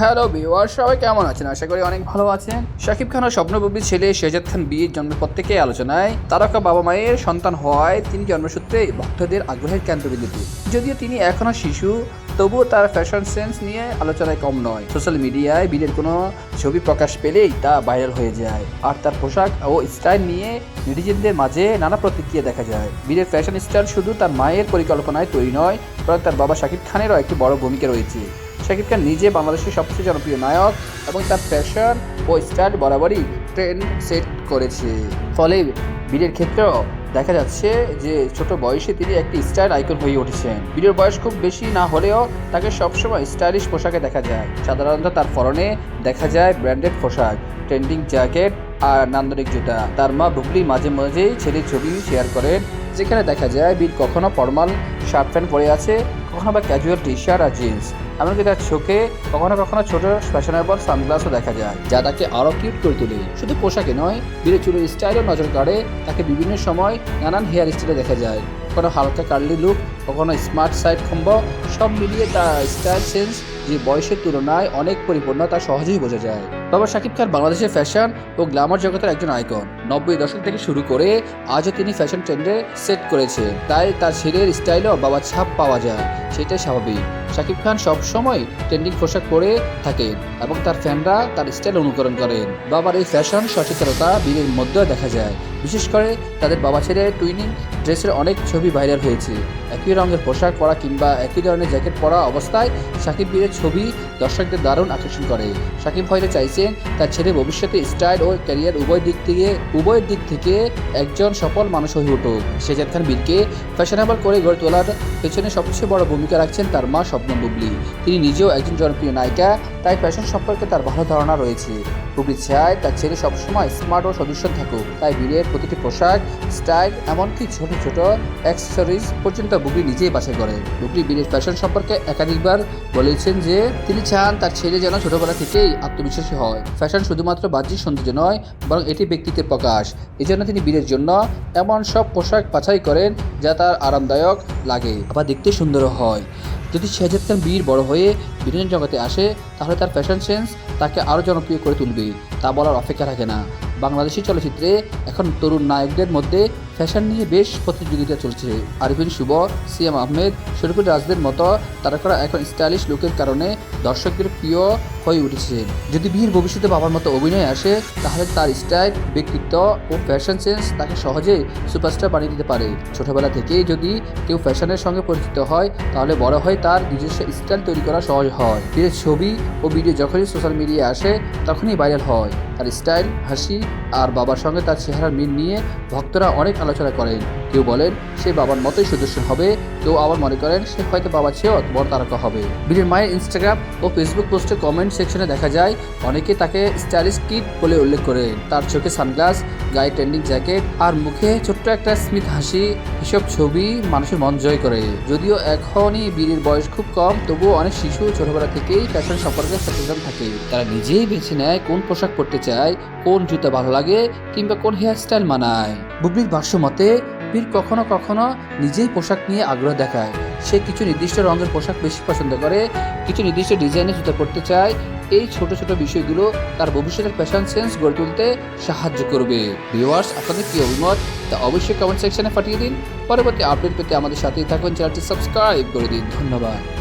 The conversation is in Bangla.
হ্যালো ভিউয়ার সবাই কেমন আছেন? আশা করি অনেক ভালো আছেন। শাকিব খান ও স্বপ্নবুবির ছেলে শেজাদ খান বীর জন্মের পর থেকে আলোচনায়। তারকা বাবা মায়ের সন্তান হওয়ায় তিনি জন্মসূত্রে ভক্তদের আগ্রহের কেন্দ্রবিন্দুতে। যদিও তিনি এখনও শিশু তবুও তার ফ্যাশন সেন্স নিয়ে আলোচনায় কম নয়। সোশ্যাল মিডিয়ায় বীরের কোনো ছবি প্রকাশ পেলেই তা ভাইরাল হয়ে যায়। আর তার পোশাক ও স্টাইল নিয়ে নেটিজেনদের মাঝে নানা প্রতিক্রিয়া দেখা যায়। বীরের ফ্যাশন স্টাইল শুধু তার মায়ের পরিকল্পনায় তৈরি নয় বরং তার বাবা শাকিব খানেরও একটি বড় ভূমিকা রয়েছে। শাকিব খান নিজে বাংলাদেশের সবচেয়ে জনপ্রিয় নায়ক এবং তার ফ্যাশন ও স্টাইল বরাবরই ট্রেন্ড সেট করেছে। ফলে বীরের ক্ষেত্রেও দেখা যাচ্ছে যে ছোট বয়সে তিনি একটি স্টাইল আইকন হয়ে উঠেছেন। বীরের বয়স খুব বেশি না হলেও তাকে সবসময় স্টাইলিশ পোশাকে দেখা যায়। সাধারণত তার পরনে দেখা যায় ব্র্যান্ডেড পোশাক ট্রেন্ডিং জ্যাকেট আর নান্দনিক জুতা। তার মা বুবলি মাঝে মাঝেই ছেলের ছবি শেয়ার করেন, যেখানে দেখা যায় বীর কখনো ফর্মাল শার্ট প্যান্ট পরে আছে, কখনো বা ক্যাজুয়াল টি শার্ট আর জিন্স এমনকি তার চোখে কখনো কখনো ছোট ফ্যাশনেবল সানগ্লাসও দেখা যায়, যা তাকে আরও কিউট করে তোলে। শুধু পোশাকে নয় বীরের চুলের স্টাইলও নজর কাড়ে, তাকে বিভিন্ন সময় নানান হেয়ার স্টাইলে দেখা যায়। কখনো হালকা কার্লি লুক কখনো স্মার্ট সাইড খম্ব সব মিলিয়ে তার স্টাইল সেন্স যে বয়সের তুলনায় অনেক পরিপূর্ণ তা সহজেই বোঝা যায়। বাবা শাকিব খান বাংলাদেশের ফ্যাশন ও গ্ল্যামার জগতের একজন আইকন নব্বই দশক থেকে শুরু করে আজও তিনি ফ্যাশন ট্রেন্ডে সেট করেছে। তাই তার ছেলের স্টাইলও বাবা ছাপ পাওয়া যায়, সেটাই স্বাভাবিক। শাকিব খান সবসময় ট্রেন্ডিং পোশাক পরে থাকেন এবং তার ফ্যানরা তার স্টাইল অনুকরণ করেন। বাবার এই ফ্যাশন সচেতনতা বীরের মধ্যেও দেখা যায়। বিশেষ করে তাদের বাবা ছেলে টুইনিং ড্রেসের অনেক ছবি ভাইরাল হয়েছে। একই রঙের পোশাক পরা কিংবা একই ধরনের জ্যাকেট পরা অবস্থায় সাকিব বীরের ছবি দর্শকদের দারুণ আকর্ষণ করে। সাকিব হয়তো চাইছেন তার ছেলে ভবিষ্যতে স্টাইল ও ক্যারিয়ার উভয় দিক থেকে, উভয় দিক থেকে একজন সফল মানুষ হয়ে উঠুক। শেজাদ খান বীরকে ফ্যাশনেবল করে গড়ে তোলার পেছনে সবচেয়ে বড় ভূমিকা রাখছেন তার মা স্বপ্ন বুবলি। তিনি নিজেও একজন জনপ্রিয় নায়িকা, তাই ফ্যাশন সম্পর্কে তার ভালো ধারণা রয়েছে। বুবলি চায় তার ছেলে সবসময় স্মার্ট ও সদস্য থাকুক, তাই বীরের প্রতিটি পোশাক, স্টাইল, এমনকি ছোট ছোট অ্যাক্সেসরিজ পর্যন্ত বুবলি নিজেই বাছাই করেন। বুবলি বীরের ফ্যাশন সম্পর্কে একাধিকবার বলেছেন যে তিনি চান তার ছেলে যেন ছোটবেলা থেকেই আত্মবিশ্বাসী হয়। ফ্যাশন শুধুমাত্র বাহ্যিক সৌন্দর্য নয়, বরং এটি ব্যক্তিত্বের প্রকাশ। এজন্য তিনি বীরের জন্য এমন সব পোশাক বাছাই করেন যা তার আরামদায়ক লাগে, আবার দেখতে সুন্দরও হয়। যদি শেহজাদ খান বীর বড় হয়ে বিনোদন জগতে আসে, তাহলে তার ফ্যাশন সেন্স তাকে আরও জনপ্রিয় করে তুলবে। তা বলার অপেক্ষা রাখে না। বাংলাদেশি চলচ্চিত্রে এখন তরুণ নায়কদের মধ্যে ফ্যাশন নিয়ে বেশ প্রতিযোগিতা চলছে। আরিফিন শুভ, সিএম আহমেদ, শরীফুল রাজদের মতো তারকারা এখন স্টাইলিশ লুকের কারণে দর্শকদের প্রিয় হয়ে উঠেছে। যদি বীর ভবিষ্যতে বাবার মতো অভিনয় আসে, তাহলে তার স্টাইল, ব্যক্তিত্ব ও ফ্যাশন সেন্স তাকে সহজে সুপারস্টার বানিয়ে দিতে পারে। ছোটবেলা থেকেই যদি কেউ ফ্যাশনের সঙ্গে পরিচিত হয়, তাহলে বড় হয় তার নিজস্ব স্টাইল তৈরি করা সহজ হয়। বীরের ছবি ও ভিডিও যখনই সোশ্যাল মিডিয়ায় আসে, তখনই ভাইরাল হয়। তার স্টাইল, হাসি আর বাবার সঙ্গে তার চেহারার মিল নিয়ে ভক্তরা অনেক আলোচনা করেন। কেউ বলেন সে বাবার মতোই সদস্য হবে। কেউ আবার মনে করেন সে হয়তো বাবা চেয়েও বড় তারকা হবে। বীরের মায়ের ইনস্টাগ্রাম ও ফেসবুক পোস্টে কমেন্ট সেকশনে দেখা যায়, অনেকে তাকে স্টাইলিশ কিড বলে উল্লেখ করেন তার চোখে সানগ্লাস গায়ে ট্রেন্ডিং জ্যাকেট আর মুখে ছোট্ট একটা স্মিত হাসি, এসব ছবি মানুষের মন জয় করে। যদিও এখনই বীরের বয়স খুব কম, তবুও অনেক শিশু ছোটবেলা থেকেই ফ্যাশন সম্পর্কে সচেতন থাকে। তারা নিজেই বেছে নেয় কোন পোশাক পরতে চায়, কোন জুতা ভালো লাগে কিংবা কোন হেয়ার স্টাইল মানায়। বুবলির ভাষ্য মতে বীর কখনো কখনো নিজেই পোশাক নিয়ে আগ্রহ দেখায়। সে কিছু নির্দিষ্ট রঙের পোশাক বেশি পছন্দ করে, কিছু নির্দিষ্ট ডিজাইনের জুতা পড়তে চায়। এই ছোট ছোট বিষয়গুলো তার ভবিষ্যতের ফ্যাশন সেন্স গড়ে তুলতে সাহায্য করবে। ভিউয়ার্স আপনাদের কি অভিমত? তা অবশ্যই কমেন্ট সেকশনে পাঠিয়ে দিন। পরবর্তী আপডেট পেতে আমাদের সাথেই থাকুন। চ্যানেলটি সাবস্ক্রাইব করে দিন। ধন্যবাদ।